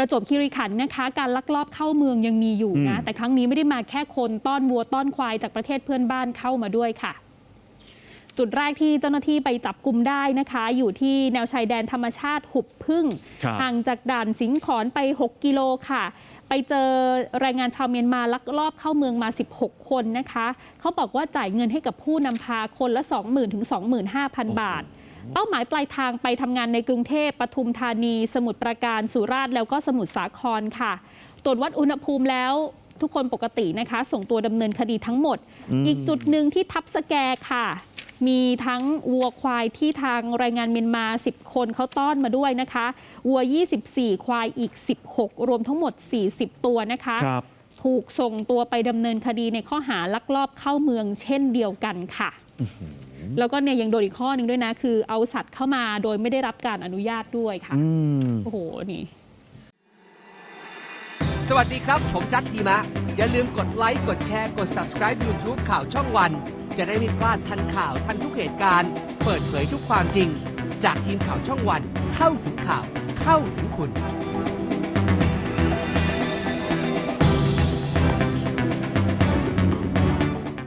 ประจวบคีรีขันธ์นะคะ การลักลอบเข้าเมืองยังมีอยู่นะอืมแต่ครั้งนี้ไม่ได้มาแค่คนต้อนวัวต้อนควายจากประเทศเพื่อนบ้านเข้ามาด้วยค่ะจุดแรกที่เจ้าหน้าที่ไปจับกลุ่มได้นะคะ อยู่ที่แนวชายแดนธรรมชาติหุบพึ่งครับห่างจากด่านสิงขอนไป 6 กิโลค่ะ ไปเจอแรงงานชาวเมียนมาลักลอบเข้าเมืองมา 16 คนนะคะ เขาบอกว่าจ่ายเงินให้กับผู้นำพาคนละ 20,000ถึง25,000 บาท เป้าหมายปลายทางไปทำงานในกรุงเทพปทุมธานี สมุทรปราการสุราษฎร์แล้วก็สมุทรสาครค่ะ ตรวจวัดอุณหภูมิแล้วทุกคนปกตินะคะ ส่งตัวดำเนินคดีทั้งหมด อีกจุดหนึ่งที่ทับสแกค่ะ มีทั้งวัวควายที่ทางแรงงานเมียนมา 10 คนเขาต้อนมาด้วยนะคะวัว 24 ควายอีก 16 รวมทั้งหมด 40 ตัวนะคะ ครับ ถูกส่งตัวไปดำเนินคดีในข้อหาลักลอบเข้าเมืองเช่นเดียวกันค่ะ แล้วก็เนี่ยยังโดนอีกข้อหนึ่งด้วยนะ คือเอาสัตว์เข้ามาโดยไม่ได้รับการอนุญาตด้วยค่ะอืมโอ้โหนี่ สวัสดีครับ ผมจัดดีมะ อย่าลืมกดไลค์กดแชร์กด subscribe YouTube ข่าวช่องวัน จะได้ไม่พลาดทันข่าวทันทุกเหตุการณ์ เปิดเผยทุกความจริง จากทีมข่าวช่องวัน เข้าถึงข่าวเข้าถึงคุณ